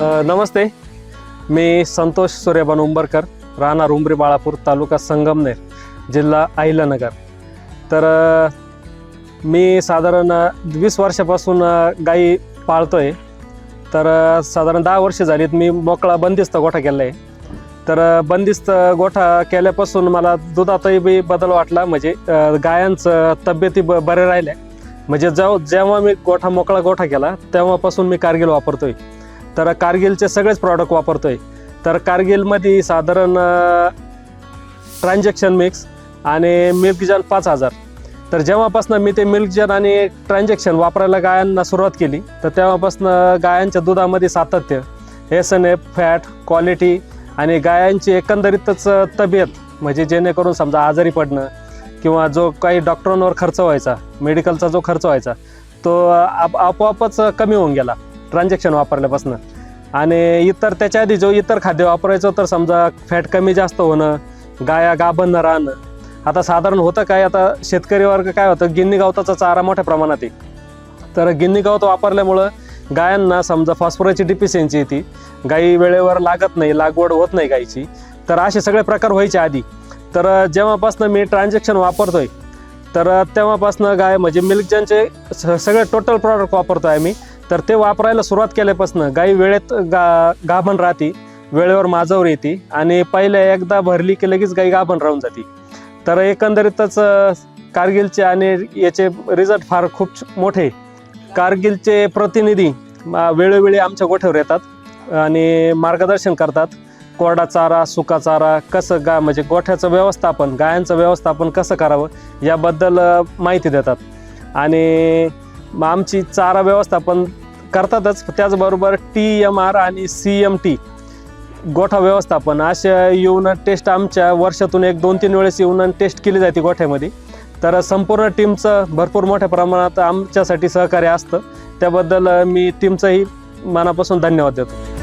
नमस्ते. मी संतोष सूर्यबान उंबरकर राहणार उंबरी बाळापूर तालुका संगमनेर जिल्हा अहिल्यानगर. तर मी साधारण वीस वर्षापासून गाई पाळतो आहे तर साधारण दहा वर्ष झालीत मी मोकळा बंदिस्त गोठा केला आहे तर बंदिस्त गोठा केल्यापासून मला दुधातही बी बदल वाटला. म्हणजे गायांचं तब्येती ब बरे राहिल्या. म्हणजे जेव्हा जेव्हा मी गोठा मोकळा गोठा केला तेव्हापासून मी कारगिल वापरतोय. तर कारगिलचे सगळेच प्रॉडक्ट वापरतोय. तर कारगिलमध्ये साधारण ट्रान्झॅक्शन मिक्स आणि मिल्क जन पाच हजार. तर जेव्हापासून मी ते मिल्क जन आणि ट्रान्झॅक्शन वापरायला गायांना सुरुवात केली तर तेव्हापासून गायांच्या दुधामध्ये सातत्य S N F fat quality आणि गायांची एकंदरीतच तब्येत म्हणजे जेणेकरून समजा आजारी पडणं किंवा जो काही डॉक्टरांवर खर्च व्हायचा मेडिकलचा जो खर्च व्हायचा तो आप आपोआपच कमी होऊन गेला. ट्रान्झॅक्शन वापरल्यापासून. आणि इतर त्याच्या आधी जो इतर खाद्य वापरायचं तर समजा फॅट कमी जास्त होणं गाया गाबन राहणं. आता साधारण होतं काय? आता शेतकरी वर्ग काय होतं? गिन्नी गवताचा चारा मोठ्या प्रमाणात आहे. तर गिन्नी गवत वापरल्यामुळं गायांना समजा फॉस्फरसची डिफिशियन्सी येते. गाई वेळेवर लागत नाही लागवड होत नाही गाईची तर असे सगळे प्रकार व्हायचे आधी. तर जेव्हापासून मी ट्रान्झॅक्शन वापरतोय तर तेव्हापासून गाय म्हणजे मिल्कजनचे स सगळे टोटल प्रॉडक्ट वापरतो आहे मी तर ते वापरायला सुरुवात केल्यापासून गाई वेळेत गा गाभण राहते वेळेवर माजावर येते आणि पहिले एकदा भरली की लगेच गाई गाभण राहून जाते. तर एकंदरीतच कारगिलचे आणि याचे रिझल्ट फार खूप मोठे. कारगिलचे प्रतिनिधी वेळोवेळी आमच्या गोठ्यावर येतात आणि मार्गदर्शन करतात. कोरडा चारा सुका चारा कसं गा म्हणजे गोठ्याचं व्यवस्थापन गायांचं व्यवस्थापन कसं करावं याबद्दल माहिती देतात. आणि मग आमची चारा व्यवस्थापन करतातच. त्याचबरोबर टी एम आर आणि सी एम टी गोठा व्यवस्थापन अशा येऊन टेस्ट आमच्या वर्षातून एक दोन तीन वेळेस येऊन टेस्ट केली जाते गोठ्यामध्ये. तर संपूर्ण टीमचं भरपूर मोठ्या प्रमाणात आमच्यासाठी सहकार्य असतं. त्याबद्दल मी टीमचंही मनापासून धन्यवाद देतो.